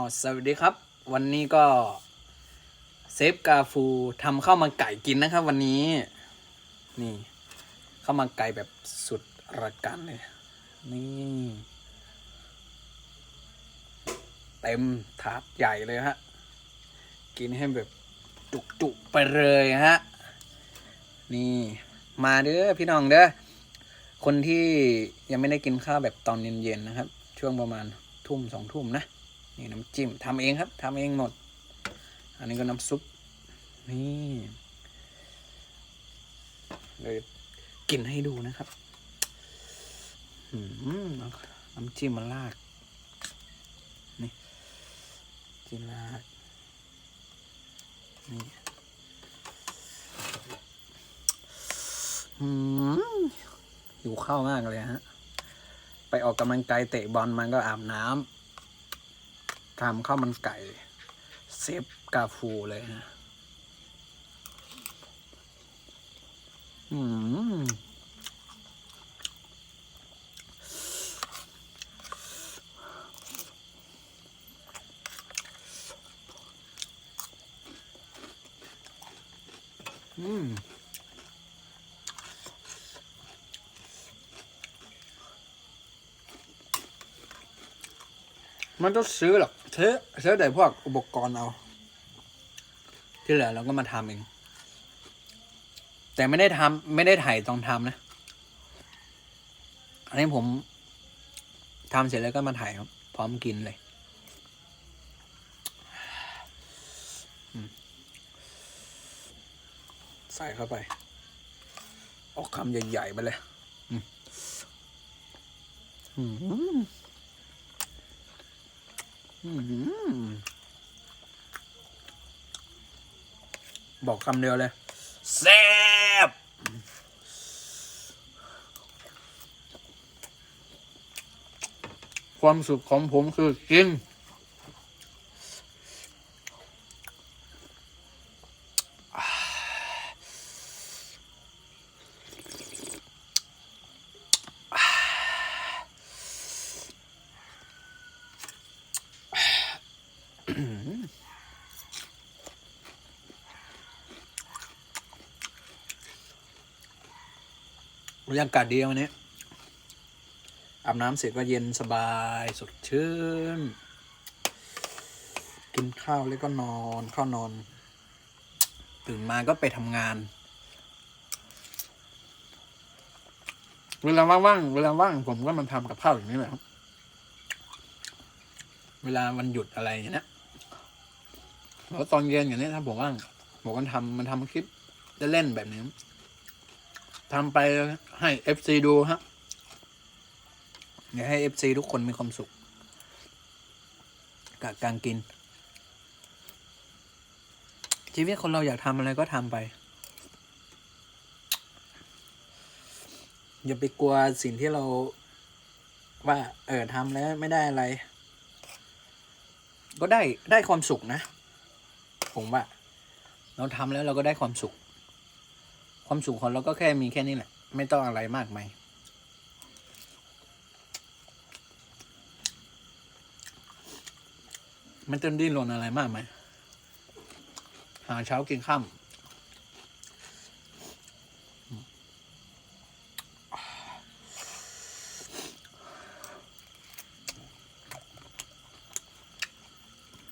อ๋อสวัสดีครับ วันนี้ก็เซฟกาฟูทำข้าวมันไก่กินนะครับ วันนี้ นี่ข้าวมันไก่แบบสุดระกันเลย นี่ เต็มถาดใหญ่เลยฮะ กินให้แบบจุกๆไปเลยฮะ นี่ มาเด้อพี่น้องเด้อคนที่ยังไม่ได้กินข้าวแบบตอนเย็นๆนะครับ ช่วงประมาณทุ่มสองทุ่มนะ นี่น้ำจิ้มทำเองครับทำเองหมด อันนี้ก็น้ำซุป นี่เลยกินให้ดูนะครับอืมน้ำจิ้มมาลาดนี่จิ้มลาดนี่อืมหิวข้าวมากเลยฮะ ไปออกกำลังกายเตะบอลมันก็อาบน้ำ ทำข้าวมันไก่ เซฟกาฟูเลยนะอืมอืมมันต้องซื้อหรอก ซื้อซื้อแต่พวกอุปกรณ์เอา ที่เหลือเราก็มาทำเอง แต่ไม่ได้ทำไม่ได้ถ่ายตอนทำนะ อันนี้ผมทำเสร็จแล้วก็มาถ่ายครับ พร้อมกินเลยใส่เข้าไป ออกคำใหญ่ ๆ ไปเลย อืม บอกคำเดียวเลยแซ่บความสุขของผมคือกิน บรรยากาศดีวันนี้อาบน้ำเสร็จก็เย็นสบายสดชื่น กินข้าวแล้วก็นอนเข้านอน ตื่นมาก็ไปทำงาน เวลาว่างๆเวลาว่างผมก็มาทำกับข้าวอย่างนี้แหละครับ เวลาวันหยุดอะไรอย่างเนี้ยแล้วตอนเย็นอย่างนี้ถ้าผมว่างผมก็ทำมันทำคลิปเล่นๆแบบนี้ ทำไปให้เอฟซีดูฮะอยากให้เอฟซีทุกคนมีความสุข กับการกิน ชีวิตคนเราอยากทำอะไรก็ทำไป อย่าไปกลัวสิ่งที่เราว่าเออทำแล้วไม่ได้อะไร ก็ได้ได้ความสุขนะ ผมว่า เราทำแล้วเราก็ได้ความสุข ความสุขของเราก็แค่มีแค่นี้แหละ ไม่ต้องอะไรมากมายมันจะดิ้นรนอะไรมากไหม หาเช้ากินข้าม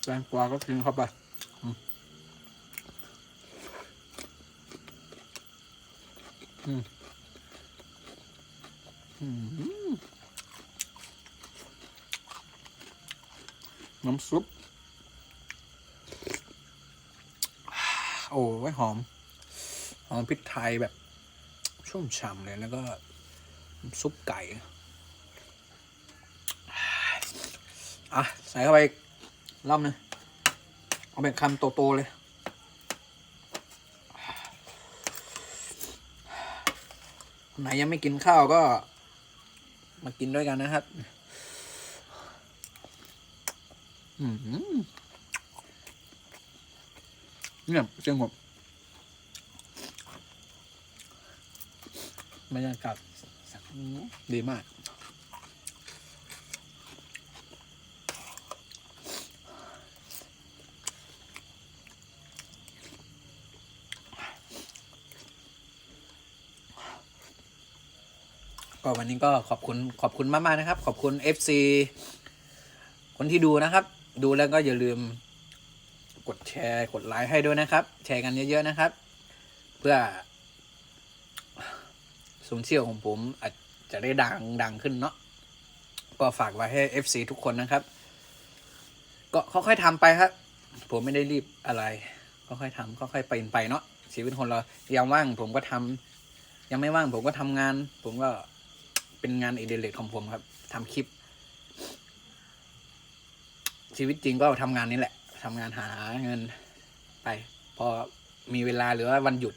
แตงกวาก็กินเข้าไป อืม น้ำซุป โอ้ยหอม หอมพริกไทยแบบ ชุ่มฉ่ำเลย แล้วก็ซุปไก่ อะ ใส่เข้าไปอีกรอบหนึงเอาเป็นคำโต ๆ เลย คน ไหนยังไม่กินข้าวก็ มากินด้วยกันนะครับ อืมเนี่ยเสียงผมบรรยากาศดีมาก ก็วันนี้ก็ขอบคุณขอบคุณมากๆนะครับ ขอบคุณ FC คนที่ดูนะครับ ดูแล้วก็อย่าลืมกดแชร์กดไลค์ให้ด้วยนะครับ แชร์กันเยอะๆนะครับ เพื่อโซเชียลของผมอาจจะได้ดังดังขึ้นเนาะก็ฝากไว้ให้ FC ทุกคนนะครับ ก็ค่อยๆทำไปครับ ผมไม่ได้รีบอะไรค่อยๆทำค่อยๆไปไปเนาะชีวิตคนเรายังว่างผมก็ทำยังไม่ว่างผมก็ทำงาน ผมก็ เป็นงานอิเรกของผมครับทำคลิป ชีวิตจริงก็ทำงานนี้แหละทำงานหาเงินไป พอมีเวลาหรือว่าวันหยุด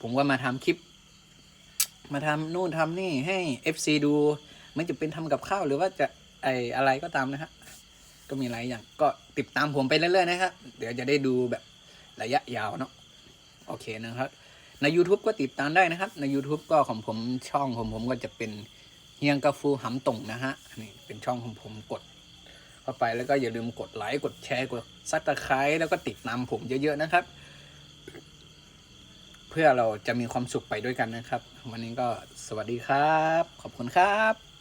ผมก็มาทำคลิป มาทำนู่นทำนี่ให้ FC ดูไม่จะเป็นทำกับข้าวหรือว่าจะไออะไรก็ตามนะฮะก็มีหลายอย่างก็ติดตามผมไปเรื่อยๆนะครับ เดี๋ยวจะได้ดูแบบระยะยาวเนาะโอเคนะครับ ใน YouTube ก็ติดตามได้นะครับ ใน YouTube ก็ของผมช่องของผมก็จะเป็น ฮียงกาฟูหำตงนะฮะนี่เป็นช่องของผมกด เข้าไปแล้วก็อย่าลืมกดไลค์กดแชร์กดซับสไครต์แล้วก็ติดตามผมเยอะๆนะครับ เพื่อเราจะมีความสุขไปด้วยกันนะครับ วันนี้ก็สวัสดีครับ ขอบคุณครับ